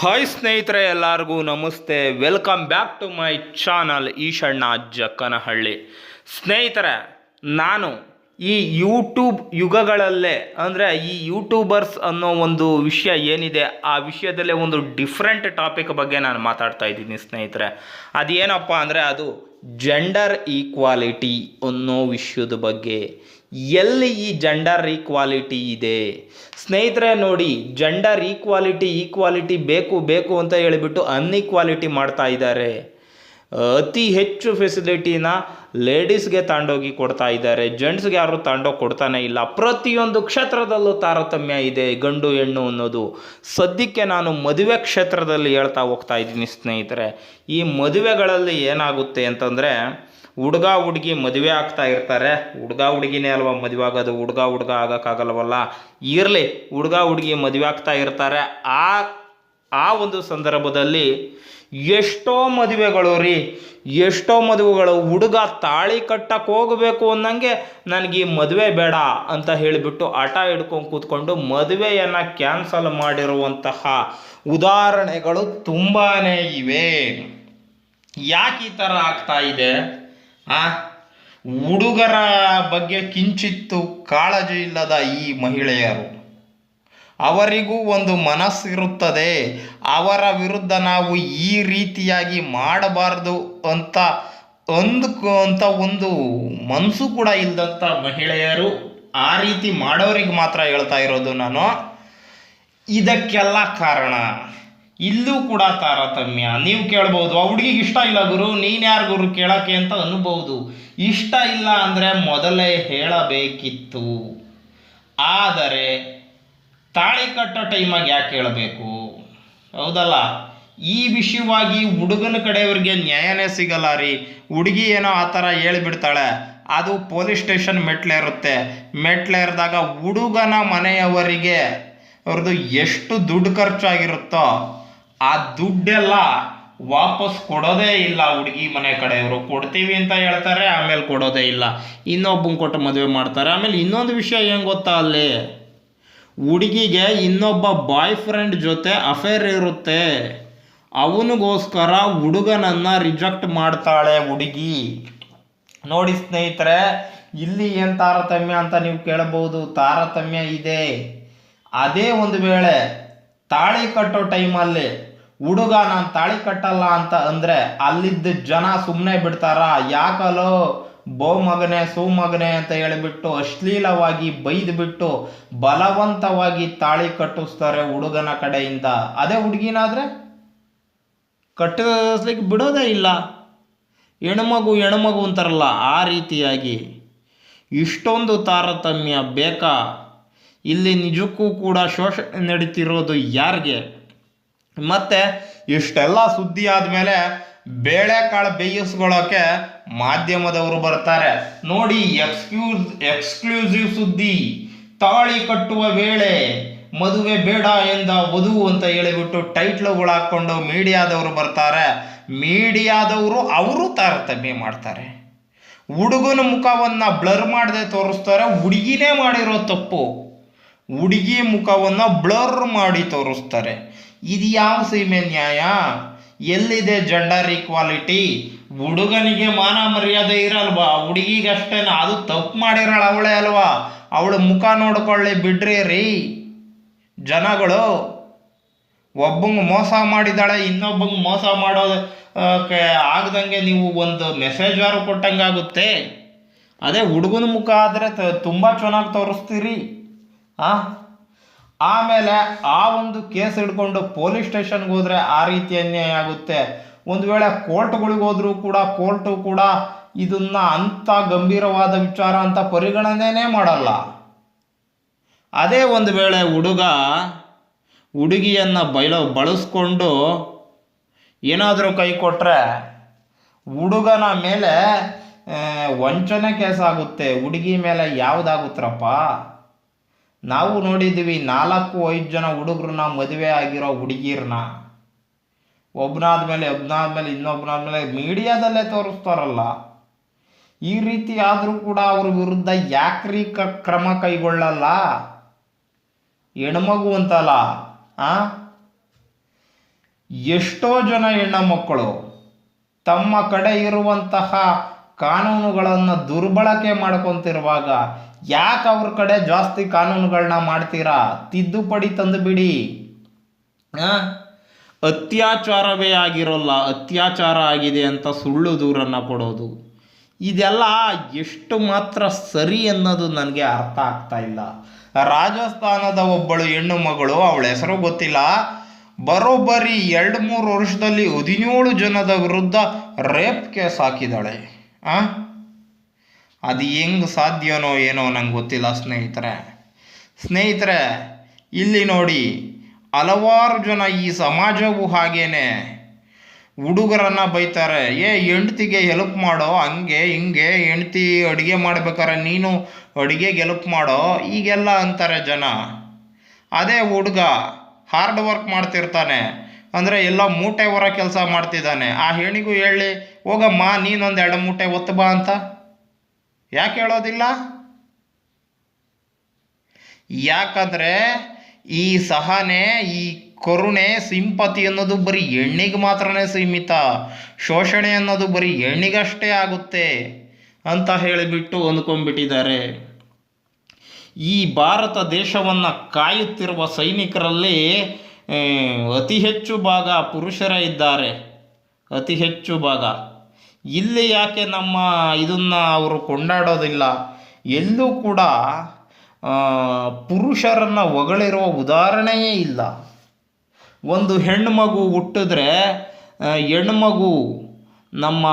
Hi ಸ್ನೇಹಿತರೆ, ಎಲ್ಲರಿಗೂ ನಮಸ್ತೆ. Welcome back to my channel Eeshanna Jakkanahalli ಸ್ನೇಹಿತರೆ, ನಾನು ಈ ಯೂಟ್ಯೂಬ್ ಯುಗಗಳಲ್ಲೇ, ಅಂದರೆ ಈ ಯೂಟ್ಯೂಬರ್ಸ್ ಅನ್ನೋ ಒಂದು ವಿಷಯ ಏನಿದೆ, ಆ ವಿಷಯದಲ್ಲೇ ಒಂದು ಡಿಫ್ರೆಂಟ್ ಟಾಪಿಕ್ ಬಗ್ಗೆ ನಾನು ಮಾತಾಡ್ತಾ ಇದ್ದೀನಿ ಸ್ನೇಹಿತರೆ. ಅದೇನಪ್ಪ ಅಂದರೆ ಅದು ಜೆಂಡರ್ ಈಕ್ವಾಲಿಟಿ ಅನ್ನೋ ವಿಷಯದ ಬಗ್ಗೆ ಎಲ್ಲಿ ಈ ಜೆಂಡರ್ ಈಕ್ವಾಲಿಟಿ ಇದೆ ಸ್ನೇಹಿತರೆ ನೋಡಿ ಜೆಂಡರ್ ಈಕ್ವಾಲಿಟಿ ಈಕ್ವಾಲಿಟಿ ಬೇಕು ಬೇಕು ಅಂತ ಹೇಳಿಬಿಟ್ಟು ಅನ್ಈಕ್ವಾಲಿಟಿ ಮಾಡ್ತಾ ಇದ್ದಾರೆ. ಅತಿ ಹೆಚ್ಚು ಫೆಸಿಲಿಟಿನ ಲೇಡೀಸ್ಗೆ ತಾಂಡೋಗಿ ಕೊಡ್ತಾ ಇದ್ದಾರೆ. ಜೆಂಟ್ಸ್ಗೆ ಯಾರು ತಾಂಡೋಗಿ ಕೊಡ್ತಾನೆ ಇಲ್ಲ. ಪ್ರತಿಯೊಂದು ಕ್ಷೇತ್ರದಲ್ಲೂ ತಾರತಮ್ಯ ಇದೆ, ಗಂಡು ಹೆಣ್ಣು ಅನ್ನೋದು. ಸದ್ಯಕ್ಕೆ ನಾನು ಮದುವೆ ಕ್ಷೇತ್ರದಲ್ಲಿ ಹೇಳ್ತಾ ಹೋಗ್ತಾ ಇದ್ದೀನಿ ಸ್ನೇಹಿತರೆ. ಈ ಮದುವೆಗಳಲ್ಲಿ ಏನಾಗುತ್ತೆ ಅಂತಂದರೆ, ಹುಡುಗ ಹುಡುಗಿ ಮದುವೆ ಆಗ್ತಾ ಇರ್ತಾರೆ. ಹುಡುಗ ಹುಡುಗಿನೇ ಅಲ್ವಾ ಮದುವೆ ಆಗೋದು? ಹುಡುಗ ಹುಡುಗ ಆಗೋಕ್ಕಾಗಲ್ವಲ್ಲ? ಇರಲಿ, ಹುಡುಗ ಹುಡುಗಿ ಮದುವೆ ಆಗ್ತಾ ಇರ್ತಾರೆ. ಆ ಆ ಒಂದು ಸಂದರ್ಭದಲ್ಲಿ ಎಷ್ಟೋ ಮದುವೆಗಳು ರೀ, ಎಷ್ಟೋ ಮದುವೆಗಳು ಹುಡುಗ ತಾಳಿ ಕಟ್ಟಕ್ಕೆ ಹೋಗಬೇಕು ಅನ್ನಂಗೆ ನನಗೆ ಈ ಮದುವೆ ಬೇಡ ಅಂತ ಹೇಳಿಬಿಟ್ಟು ಆಟ ಹಿಡ್ಕೊಂಡು ಕೂತ್ಕೊಂಡು ಮದುವೆಯನ್ನು ಕ್ಯಾನ್ಸಲ್ ಮಾಡಿರುವಂತಹ ಉದಾಹರಣೆಗಳು ತುಂಬಾ ಇವೆ. ಯಾಕೆ ಈ ಥರ ಆಗ್ತಾ ಇದೆ? ಆ, ಹುಡುಗರ ಬಗ್ಗೆ ಕಿಂಚಿತ್ತು ಕಾಳಜಿ ಇಲ್ಲದ ಈ ಮಹಿಳೆಯರು. ಅವರಿಗೂ ಒಂದು ಮನಸ್ಸಿರುತ್ತದೆ. ಅವರ ವಿರುದ್ಧ ನಾವು ಈ ರೀತಿಯಾಗಿ ಮಾಡಬಾರದು ಅಂತ ಅಂದ್ಕೊ ಅಂತ ಒಂದು ಮನಸ್ಸು ಕೂಡ ಇಲ್ಲದಂಥ ಮಹಿಳೆಯರು ಆ ರೀತಿ ಮಾಡೋರಿಗೆ ಮಾತ್ರ ಹೇಳ್ತಾ ಇರೋದು ನಾನು. ಇದಕ್ಕೆಲ್ಲ ಕಾರಣ. ಇಲ್ಲೂ ಕೂಡ ತಾರತಮ್ಯ. ನೀವು ಕೇಳ್ಬೋದು, ಆ ಹುಡುಗಿಗೆ ಇಷ್ಟ ಇಲ್ಲ ಗುರು, ನೀನು ಯಾರು ಗುರು ಕೇಳೋಕ್ಕೆ ಅಂತ ಅನ್ಬೋದು. ಇಷ್ಟ ಇಲ್ಲ ಅಂದರೆ ಮೊದಲೇ ಹೇಳಬೇಕಿತ್ತು. ಆದರೆ ತಾಳಿ ಕಟ್ಟೋ ಟೈಮಾಗಿ ಯಾಕೆ ಹೇಳಬೇಕು? ಹೌದಲ್ಲ? ಈ ವಿಷಯವಾಗಿ ಹುಡುಗನ ಕಡೆಯವ್ರಿಗೆ ನ್ಯಾಯನೇ ಸಿಗಲ್ಲ ರೀ. ಹುಡುಗಿ ಏನೋ ಆ ಥರ ಹೇಳಿಬಿಡ್ತಾಳೆ. ಅದು ಪೊಲೀಸ್ ಸ್ಟೇಷನ್ ಮೆಟ್ಲೇರುತ್ತೆ ಮೆಟ್ಲೇರಿದಾಗ ಹುಡುಗನ ಮನೆಯವರಿಗೆ ಅವ್ರದ್ದು ಎಷ್ಟು ದುಡ್ಡು ಖರ್ಚಾಗಿರುತ್ತೋ ಆ ದುಡ್ಡೆಲ್ಲ ವಾಪಸ್ ಕೊಡೋದೇ ಇಲ್ಲ ಹುಡುಗಿ ಮನೆ ಕಡೆಯವರು. ಕೊಡ್ತೀವಿ ಅಂತ ಹೇಳ್ತಾರೆ, ಆಮೇಲೆ ಕೊಡೋದೇ ಇಲ್ಲ. ಇನ್ನೊಬ್ಬನ ಕೊಟ್ಟು ಮದುವೆ ಮಾಡ್ತಾರೆ. ಆಮೇಲೆ ಇನ್ನೊಂದು ವಿಷಯ ಏನು ಗೊತ್ತಾ ಅಲ್ಲಿ? ಹುಡುಗಿಗೆ ಇನ್ನೊಬ್ಬ ಬಾಯ್ ಫ್ರೆಂಡ್ ಜೊತೆ ಅಫೇರ್ ಇರುತ್ತೆ. ಅವನಿಗೋಸ್ಕರ ಹುಡುಗನನ್ನು ರಿಜೆಕ್ಟ್ ಮಾಡ್ತಾಳೆ ಹುಡುಗಿ. ನೋಡಿ ಸ್ನೇಹಿತರೆ, ಇಲ್ಲಿ ಏನು ತಾರತಮ್ಯ ಅಂತ ನೀವು ಕೇಳಬಹುದು? ತಾರತಮ್ಯ ಇದೆ. ಅದೇ ಒಂದು ವೇಳೆ ತಾಳಿ ಕಟ್ಟೋ ಟೈಮಲ್ಲಿ ಹುಡುಗ ನಾನು ತಾಳಿ ಕಟ್ಟಲ್ಲ ಅಂತ ಅಂದರೆ ಅಲ್ಲಿದ್ದ ಜನ ಸುಮ್ಮನೆ ಬಿಡ್ತಾರಾ? ಯಾಕಲೋ ಬೋ ಮಗನೆ ಸೂ ಮಗನೆ ಅಂತ ಹೇಳಿಬಿಟ್ಟು ಅಶ್ಲೀಲವಾಗಿ ಬೈದ್ಬಿಟ್ಟು ಬಲವಂತವಾಗಿ ತಾಳಿ ಕಟ್ಟಿಸ್ತಾರೆ ಹುಡುಗನ ಕಡೆಯಿಂದ. ಅದೇ ಹುಡುಗಿನಾದ್ರೆ ಕಟ್ಟಿಸ್ಲಿಕ್ಕೆ ಬಿಡೋದೇ ಇಲ್ಲ. ಹೆಣ್ಮಗು ಹೆಣ್ಮಗು ಅಂತಾರಲ್ಲ ಆ ರೀತಿಯಾಗಿ. ಇಷ್ಟೊಂದು ತಾರತಮ್ಯ ಬೇಕಾ? ಇಲ್ಲಿ ನಿಜಕ್ಕೂ ಕೂಡ ಶೋಷಣೆ ನಡೀತಿರೋದು ಯಾರಿಗೆ? ಮತ್ತೆ ಇಷ್ಟೆಲ್ಲ ಸುದ್ದಿ ಆದಮೇಲೆ ಬೇಳೆಕಾಳು ಬೇಯಿಸ್ಕೊಳ್ಳೋಕೆ ಮಾಧ್ಯಮದವರು ಬರ್ತಾರೆ. ನೋಡಿ ಎಕ್ಸ್ಕ್ಯೂಸ್ ಎಕ್ಸ್ಕ್ಲೂಸಿವ್ ಸುದ್ದಿ. ತಾಳಿ ಕಟ್ಟುವ ವೇಳೆ ಮದುವೆ ಬೇಡ ಎಂದ ವಧು ಅಂತ ಹೇಳಿಬಿಟ್ಟು ಟೈಟ್ಲುಗಳು ಹಾಕ್ಕೊಂಡು ಮೀಡಿಯಾದವರು ಬರ್ತಾರೆ. ಮೀಡಿಯಾದವರು ಅವರು ತಾರತಮ್ಯ ಮಾಡ್ತಾರೆ. ಹುಡುಗನ ಮುಖವನ್ನು ಬ್ಲರ್ ಮಾಡದೆ ತೋರಿಸ್ತಾರೆ. ಹುಡುಗಿನೇ ಮಾಡಿರೋ ತಪ್ಪು. ಹುಡುಗಿ ಮುಖವನ್ನು ಬ್ಲರ್ ಮಾಡಿ ತೋರಿಸ್ತಾರೆ. ಇದು ಯಾವ ಸೀಮೆ ನ್ಯಾಯ? ಎಲ್ಲಿದೆ ಜೆಂಡರ್ ಈಕ್ವಾಲಿಟಿ ಹುಡುಗನಿಗೆ ಮಾನ ಮರ್ಯಾದೆ ಇರಲ್ವಾ? ಹುಡುಗಿಗಷ್ಟೇನ? ಅದು ತಪ್ಪು ಮಾಡಿರೋಳು ಅವಳೇ ಅಲ್ವಾ? ಅವಳ ಮುಖ ನೋಡ್ಕೊಳ್ಳಿ ಬಿಡ್ರಿ ರೀ. ಜನಗಳು, ಒಬ್ಬಂಗೆ ಮೋಸ ಮಾಡಿದಾಳೆ ಇನ್ನೊಬ್ಬಂಗೆ ಮೋಸ ಮಾಡೋದು ಆಗದಂಗೆ ನೀವು ಒಂದು ಮೆಸೇಜ್ ಯಾರು ಕೊಟ್ಟಂಗೆ ಆಗುತ್ತೆ. ಅದೇ ಹುಡುಗನ ಮುಖ ಆದರೆ ತುಂಬ ಚೆನ್ನಾಗಿ ತೋರಿಸ್ತೀರಿ. ಆ? ಆಮೇಲೆ ಆ ಒಂದು ಕೇಸ್ ಹಿಡ್ಕೊಂಡು ಪೊಲೀಸ್ ಸ್ಟೇಷನ್ಗೆ ಹೋದರೆ ಆ ರೀತಿ ಅನ್ಯಾಯ ಆಗುತ್ತೆ. ಒಂದು ವೇಳೆ ಕೋರ್ಟ್ಗಳಿಗೆ ಹೋದರೂ ಕೂಡ ಕೋರ್ಟು ಕೂಡ ಇದನ್ನ ಅಂಥ ಗಂಭೀರವಾದ ವಿಚಾರ ಅಂತ ಪರಿಗಣನೆನೇ ಮಾಡಲ್ಲ. ಅದೇ ಒಂದು ವೇಳೆ ಹುಡುಗ ಹುಡುಗಿಯನ್ನು ಬಯಲ ಬಳಸ್ಕೊಂಡು ಏನಾದರೂ ಕೈ ಕೊಟ್ಟರೆ ಹುಡುಗನ ಮೇಲೆ ವಂಚನೆ ಕೇಸ್ ಆಗುತ್ತೆ. ಹುಡುಗಿ ಮೇಲೆ ಯಾವುದಾಗುತ್ತರಪ್ಪ? ನಾವು ನೋಡಿದ್ದೀವಿ ನಾಲ್ಕು ಐದು ಜನ ಹುಡುಗರನ್ನ ಮದುವೆ ಆಗಿರೋ ಹುಡುಗಿರನ್ನ ಒಬ್ಬನಾದ ಮೇಲೆ ಒಬ್ಬನಾದ ಮೇಲೆ ಇನ್ನೊಬ್ಬನಾದ ಮೇಲೆ ಮೀಡಿಯಾದಲ್ಲೇ ತೋರಿಸ್ತಾರಲ್ಲ. ಈ ರೀತಿ ಆದರೂ ಕೂಡ ಅವ್ರ ವಿರುದ್ಧ ಯಾಕ್ರಿ ಕ್ರಮ ಕೈಗೊಳ್ಳಲ್ಲ? ಹೆಣ್ಮಗು ಅಂತಲ್ಲ, ಆ? ಎಷ್ಟೋ ಜನ ಹೆಣ್ಣ ಮಕ್ಕಳು ತಮ್ಮ ಕಡೆ ಇರುವಂತಹ ಕಾನೂನುಗಳನ್ನು ದುರ್ಬಳಕೆ ಮಾಡ್ಕೊತಿರುವಾಗ ಯಾಕೆ ಅವ್ರ ಕಡೆ ಜಾಸ್ತಿ ಕಾನೂನುಗಳನ್ನ ಮಾಡ್ತೀರಾ? ತಿದ್ದುಪಡಿ ತಂದು ಬಿಡಿ ಆ? ಅತ್ಯಾಚಾರವೇ ಆಗಿರೋಲ್ಲ, ಅತ್ಯಾಚಾರ ಆಗಿದೆ ಅಂತ ಸುಳ್ಳು ದೂರನ್ನು ಕೊಡೋದು. ಇದೆಲ್ಲ ಎಷ್ಟು ಮಾತ್ರ ಸರಿ ಅನ್ನೋದು ನನಗೆ ಅರ್ಥ ಆಗ್ತಾ ಇಲ್ಲ. ರಾಜಸ್ಥಾನದ ಒಬ್ಬಳು ಹೆಣ್ಣು ಮಗಳು, ಅವಳ ಹೆಸರು ಗೊತ್ತಿಲ್ಲ. ಬರೋಬ್ಬರಿ ಎರಡು ಮೂರು ವರ್ಷದಲ್ಲಿ ಹದಿನೇಳು ಜನದ ವಿರುದ್ಧ ರೇಪ್ ಕೇಸ್ ಹಾಕಿದ್ದಾಳೆ. ಆ? ಅದು ಹೆಂಗೆ ಸಾಧ್ಯನೋ ಏನೋ ನಂಗೆ ಗೊತ್ತಿಲ್ಲ ಸ್ನೇಹಿತರೆ. ಸ್ನೇಹಿತರೆ, ಇಲ್ಲಿ ನೋಡಿ, ಹಲವಾರು ಜನ ಈ ಸಮಾಜವು ಹಾಗೇನೆ. ಹುಡುಗರನ್ನ ಬೈತಾರೆ, ಏ, ಹೆಂಡ್ತಿಗೆ ಹೆಲ್ಪ್ ಮಾಡೋ, ಹಂಗೆ, ಹಿಂಗೆ, ಹೆಂಡ್ತಿ ಅಡುಗೆ ಮಾಡ್ಬೇಕಾರೆ ನೀನು ಅಡುಗೆಗೆ ಹೆಲ್ಪ್ ಮಾಡೋ ಈಗೆಲ್ಲ ಅಂತಾರೆ ಜನ. ಅದೇ ಹುಡುಗ ಹಾರ್ಡ್ ವರ್ಕ್ ಮಾಡ್ತಿರ್ತಾನೆ, ಅಂದರೆ ಎಲ್ಲ ಮೂಟೆ ಹೊರ ಕೆಲಸ ಮಾಡ್ತಿದ್ದಾನೆ. ಆ ಹೆಣಿಗೂ ಹೇಳಿ, ಹೋಗಮ್ಮ, ನೀನೊಂದು ಎರಡು ಮೂಟೆ ಒತ್ತು ಬಾ ಅಂತ. ಯಾಕೆ ಹೇಳೋದಿಲ್ಲ? ಯಾಕಂದರೆ ಈ ಸಹನೆ, ಈ ಕರುಣೆ ಸಿಂಪತಿ ಅನ್ನೋದು ಬರೀ ಹೆಣ್ಣಿಗೆ ಮಾತ್ರನೇ ಸೀಮಿತ. ಶೋಷಣೆ ಅನ್ನೋದು ಬರೀ ಹೆಣ್ಣಿಗಷ್ಟೇ ಆಗುತ್ತೆ ಅಂತ ಹೇಳಿಬಿಟ್ಟು ಅಂದ್ಕೊಂಡ್ಬಿಟ್ಟಿದ್ದಾರೆ. ಈ ಭಾರತ ದೇಶವನ್ನು ಕಾಯುತ್ತಿರುವ ಸೈನಿಕರಲ್ಲಿ ಅತಿ ಹೆಚ್ಚು ಭಾಗ ಪುರುಷರೇ ಇದ್ದಾರೆ. ಅತಿ ಹೆಚ್ಚು ಭಾಗ. ಇಲ್ಲಿ ಯಾಕೆ ನಮ್ಮ ಇದನ್ನು ಅವರು ಕೊಂಡಾಡೋದಿಲ್ಲ? ಎಲ್ಲೂ ಕೂಡ ಪುರುಷರನ್ನು ಹೊಗಳಿರುವ ಉದಾಹರಣೆಯೇ ಇಲ್ಲ. ಒಂದು ಹೆಣ್ಣು ಮಗು ಹುಟ್ಟಿದ್ರೆ ಹೆಣ್ಮಗು ಮಗು ನಮ್ಮ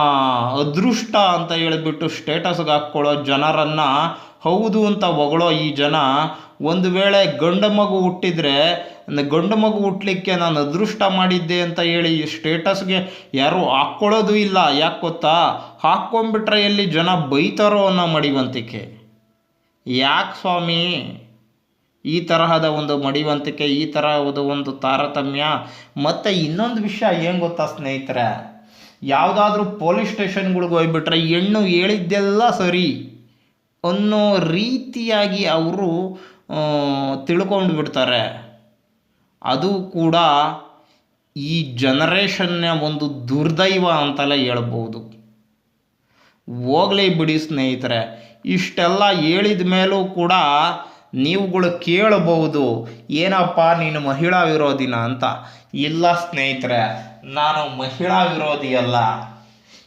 ಅದೃಷ್ಟ ಅಂತ ಹೇಳಿಬಿಟ್ಟು ಸ್ಟೇಟಸ್ಗೆ ಹಾಕ್ಕೊಳ್ಳೋ ಜನರನ್ನು ಹೌದು ಅಂತ ಹೊಗಳೋ ಈ ಜನ, ಒಂದು ವೇಳೆ ಗಂಡು ಮಗು ಹುಟ್ಟಿದ್ರೆ ನ- ಗಂಡು ಮಗು ಹುಟ್ಟಲಿಕ್ಕೆ ನಾನು ಅದೃಷ್ಟ ಮಾಡಿದ್ದೆ ಅಂತ ಹೇಳಿ ಈ ಸ್ಟೇಟಸ್ಗೆ ಯಾರೂ ಹಾಕ್ಕೊಳ್ಳೋದು ಇಲ್ಲ. ಯಾಕೆ ಗೊತ್ತಾ? ಹಾಕ್ಕೊಂಬಿಟ್ರೆ ಎಲ್ಲಿ ಜನ ಬೈತಾರೋ ಅನ್ನೋ ಮಡಿವಂತಿಕೆ. ಯಾಕೆ ಸ್ವಾಮಿ? ಈ ತರಹದ ಒಂದು ಮಡಿವಂತಿಕೆ, ಈ ತರಹದ ಒಂದು ತಾರತಮ್ಯ. ಮತ್ತು ಇನ್ನೊಂದು ವಿಷಯ ಏನು ಗೊತ್ತಾ ಸ್ನೇಹಿತರೆ? ಯಾವುದಾದ್ರೂ ಪೊಲೀಸ್ ಸ್ಟೇಷನ್ಗಳಿಗೆ ಹೋಗ್ಬಿಟ್ರೆ ಹೆಣ್ಣು ಹೇಳಿದ್ದೆಲ್ಲ ಸರಿ. ಅನ್ನೋ ರೀತಿಯಾಗಿ ಅವರು ತಿಳ್ಕೊಂಡು ಬಿಡ್ತಾರೆ ಅದು ಕೂಡ ಈ ಜನರೇಷನ್ನ ಒಂದು ದುರ್ದೈವ ಅಂತಲೇ ಹೇಳ್ಬೋದು. ಹೋಗ್ಲಿ ಬಿಡಿ ಸ್ನೇಹಿತರೆ, ಇಷ್ಟೆಲ್ಲ ಹೇಳಿದ ಮೇಲೂ ಕೂಡ ನೀವುಗಳು ಕೇಳಬಹುದು, ಏನಪ್ಪ ನೀನು ಮಹಿಳಾ ವಿರೋಧಿನ ಅಂತ. ಇಲ್ಲ ಸ್ನೇಹಿತರೆ, ನಾನು ಮಹಿಳಾ ವಿರೋಧಿ ಅಲ್ಲ,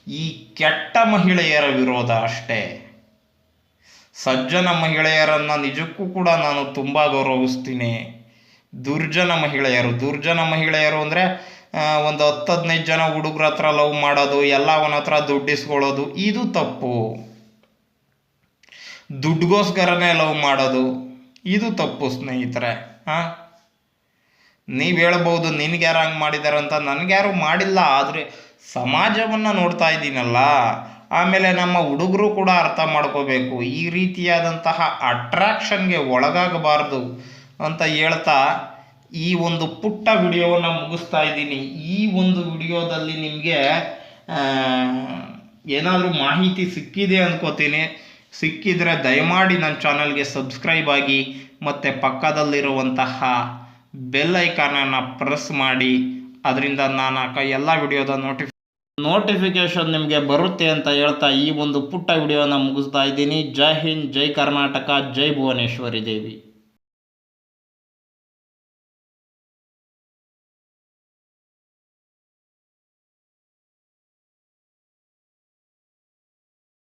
ಈ ಕೆಟ್ಟ ಮಹಿಳೆಯರ ವಿರೋಧ ಅಷ್ಟೇ. ಸಜ್ಜನ ಮಹಿಳೆಯರನ್ನು ನಿಜಕ್ಕೂ ಕೂಡ ನಾನು ತುಂಬ ಗೌರವಿಸ್ತೀನಿ. ದುರ್ಜನ ಮಹಿಳೆಯರು. ದುರ್ಜನ ಮಹಿಳೆಯರು ಅಂದರೆ ಒಂದು ಹತ್ತು ಹದಿನೈದು ಜನ ಹುಡುಗ್ರ ಹತ್ರ ಲವ್ ಮಾಡೋದು, ಎಲ್ಲ ಅವನ ಹತ್ರ ದುಡ್ಡಿಸ್ಕೊಳ್ಳೋದು ಇದು ತಪ್ಪು. ದುಡ್ಗೋಸ್ಕರನೇ ಲವ್ ಮಾಡೋದು, ಇದು ತಪ್ಪು ಸ್ನೇಹಿತರೆ ಹಾಂ ನೀವು ಹೇಳ್ಬೋದು, ನಿನ್ಗೆ ಯಾರು ಹಂಗೆ ಮಾಡಿದ್ದಾರೆ ಅಂತ ನನಗ್ಯಾರು ಮಾಡಿಲ್ಲ, ಆದರೆ ಸಮಾಜವನ್ನು ನೋಡ್ತಾ ಇದ್ದೀನಲ್ಲ, ಆಮೇಲೆ ನಮ್ಮ ಹುಡುಗರು ಕೂಡ ಅರ್ಥ ಮಾಡ್ಕೋಬೇಕು, ಈ ರೀತಿಯಾದಂತಹ ಅಟ್ರಾಕ್ಷನ್ಗೆ ಒಳಗಾಗಬಾರ್ದು. ಅಂತ ಹೇಳ್ತಾ ಈ ಒಂದು ಪುಟ್ಟ ವಿಡಿಯೋವನ್ನು ಮುಗಿಸ್ತಾ ಇದ್ದೀನಿ. ಈ ಒಂದು ವಿಡಿಯೋದಲ್ಲಿ ನಿಮಗೆ ಏನಾದರೂ ಮಾಹಿತಿ ಸಿಕ್ಕಿದೆ ಅಂದ್ಕೋತೀನಿ ಸಿಕ್ಕಿದರೆ ದಯಮಾಡಿ ನನ್ನ ಚಾನಲ್ಗೆ ಸಬ್ಸ್ಕ್ರೈಬ್ ಆಗಿ, ಮತ್ತು ಪಕ್ಕದಲ್ಲಿರುವಂತಹ ಬೆಲ್ ಐಕಾನನ್ನು ಪ್ರೆಸ್ ಮಾಡಿ. ಅದರಿಂದ ನಾನು ಆ ಎಲ್ಲ ವಿಡಿಯೋದ ನೋಟಿಫಿ, ನೋಟಿಫಿಕೇಷನ್ ನಿಮಗೆ ಬರುತ್ತೆ ಅಂತ ಹೇಳ್ತಾ ಈ ಒಂದು ಪುಟ್ಟ ವಿಡಿಯೋನ ಮುಗಿಸ್ತಾ ಇದ್ದೀನಿ. ಜೈ ಹಿಂದ್, ಜೈ ಕರ್ನಾಟಕ, ಜೈ ಭುವನೇಶ್ವರಿ ದೇವಿ.